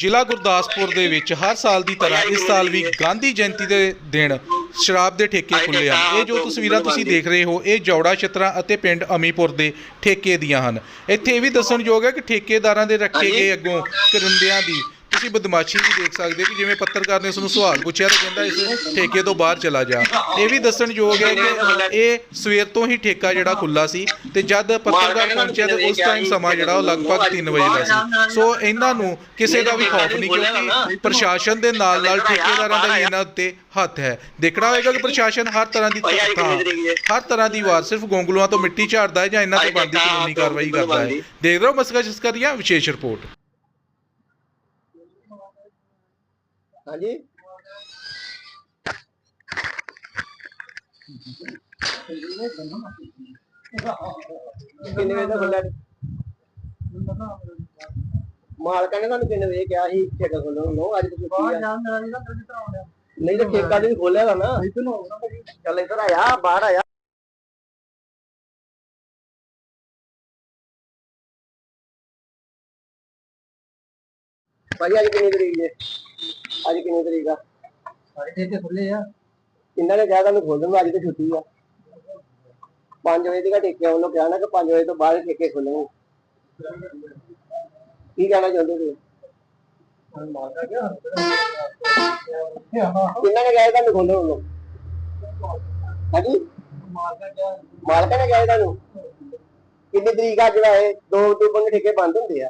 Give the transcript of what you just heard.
ਜ਼ਿਲ੍ਹਾ ਗੁਰਦਾਸਪੁਰ ਦੇ ਵਿੱਚ ਹਰ ਸਾਲ ਦੀ ਤਰ੍ਹਾਂ ਇਸ ਸਾਲ ਵੀ ਗਾਂਧੀ ਜਯੰਤੀ ਦੇ ਦਿਨ ਸ਼ਰਾਬ ਦੇ ਠੇਕੇ ਖੁੱਲੇ ਹਨ। ਇਹ ਜੋ ਤਸਵੀਰਾਂ ਤੁਸੀਂ ਦੇਖ ਰਹੇ ਹੋ ਇਹ ਜੌੜਾ ਛਤਰਾ ਅਤੇ ਪਿੰਡ ਅਮੀਪੁਰ ਦੇ ਠੇਕੇ ਦੀਆਂ ਹਨ। ਇੱਥੇ ਇਹ ਵੀ ਦੱਸਣਯੋਗ ਹੈ ਕਿ ਠੇਕੇਦਾਰਾਂ ਦੇ ਰੱਖੇ ਗਏ ਅੱਗੋਂ ਕਰਿੰਦਿਆਂ ਦੀ ਤੁਸੀਂ ਬਦਮਾਸ਼ੀ ਵੀ ਦੇਖ ਸਕਦੇ ਹੋ ਕਿ ਜਿਵੇਂ ਪੱਤਰਕਾਰ ਨੇ ਉਸ ਨੂੰ ਸਵਾਲ ਪੁੱਛਿਆ ਤਾਂ ਕਹਿੰਦਾ ਇਸ ਠੇਕੇ ਤੋਂ ਬਾਹਰ ਚਲਾ ਜਾ। ਇਹ ਵੀ ਦੱਸਣਯੋਗ ਹੈ ਕਿ ਇਹ ਸਵੇਰ ਤੋਂ ਹੀ ਠੇਕਾ ਜਿਹੜਾ ਖੁੱਲਾ ਸੀ ਤੇ ਜਦ ਪੱਤਰਕਾਰ ਪਹੁੰਚਿਆ ਤੇ ਉਸ ਟਾਈਮ ਸਮਾਂ ਜਿਹੜਾ ਉਹ ਲਗਭਗ 3 ਵਜੇ ਦਾ ਸੀ। ਸੋ ਇਹਨਾਂ ਨੂੰ ਕਿਸੇ ਦਾ ਵੀ ਖੌਫ ਨਹੀਂ ਕਿਉਂਕਿ ਪ੍ਰਸ਼ਾਸਨ ਦੇ ਨਾਲ ਨਾਲ ਠੇਕੇਦਾਰਾਂ ਦਾ ਇਹਨਾਂ ਉੱਤੇ ਹੱਥ ਹੈ। ਦੇਖਣਾ ਹੋਏਗਾ ਕਿ ਪ੍ਰਸ਼ਾਸਨ ਹਰ ਤਰ੍ਹਾਂ ਦੀ ਥਾਂ ਹਰ ਤਰ੍ਹਾਂ ਦੀ ਵਾਰ ਸਿਰਫ ਗੋਂਗਲੂਆਂ ਤੋਂ ਮਿੱਟੀ ਝਾੜਦਾ ਹੈ ਜਾਂ ਇਹਨਾਂ ਤੇ ਬਣਦੀ ਕਾਨੂੰਨੀ ਕਾਰਵਾਈ ਕਰਦਾ ਹੈ। ਦੇਖ ਰਹੇ ਹੋ ਮਸਕਾ ਜਿਸਕਾ ਦੀਆਂ ਵਿਸ਼ੇਸ਼ ਰਿਪੋਰਟ। ਹਾਂਜੀ। ਕਿੰਨੇ ਵਜੇ ਦਾ ਖੁੱਲਿਆ ਮਾਲਕਾਂ ਨੇ ਤੁਹਾਨੂੰ ਕਿੰਨੇ ਵਜੇ ਕਿਹਾ ਸੀ ਠੇਕਾ ਖੋਲਣ ਨੂੰ? ਅੱਜ ਤੁਸੀਂ ਛੁੱਟੀ ਆ। ਨਹੀਂ ਤਾਂ ਠੇਕਾ ਤੇ ਵੀ ਖੋਲਿਆ ਵਾ ਨਾ। ਚੱਲ ਇੱਧਰ ਆਇਆ ਬਾਹਰ ਆਇਆ ਭਾਈ ਅੱਜ ਕਿੰਨੀ ਤਰੀਕ ਜੇ ਅੱਜ ਕਿੰਨੀ ਤਰੀਕ ਆ? ਸਾਰੇ ਠੇਕੇ ਖੁੱਲੇ ਆ। ਕਿੰਨਾ ਨੇ ਕਿਹਾ ਤੁਹਾਨੂੰ ਖੋਲਣ ਨੂੰ ਅੱਜ ਤੇ ਛੁੱਟੀ ਆ। 5 ਵਜੇ ਦੀ ਠੇਕੇ ਉਹਨੂੰ ਕਿਹਾ ਨਾ ਕਿ 5 ਵਜੇ ਤੋਂ ਬਾਅਦ ਠੇਕੇ ਖੋਲਣਗੇ ਕੀ ਕਹਿਣਾ ਚਾਹੁੰਦੇ ਤੁਸੀਂ? ਕਿੰਨਾ ਨੇ ਕਿਹਾ ਤੁਹਾਨੂੰ ਖੋਲਣ ਨੂੰ। ਹਾਂਜੀ? ਮਾਲਕਾਂ ਨੇ ਕਿਹਾ ਤੁਹਾਨੂੰ? ਕਿੰਨੀ ਤਰੀਕ ਅੱਜ ਦਾ ਇਹ? ਦੋ ਅਕਤੂਬਰ ਨੂੰ ਠੇਕੇ ਬੰਦ ਹੁੰਦੇ ਆ।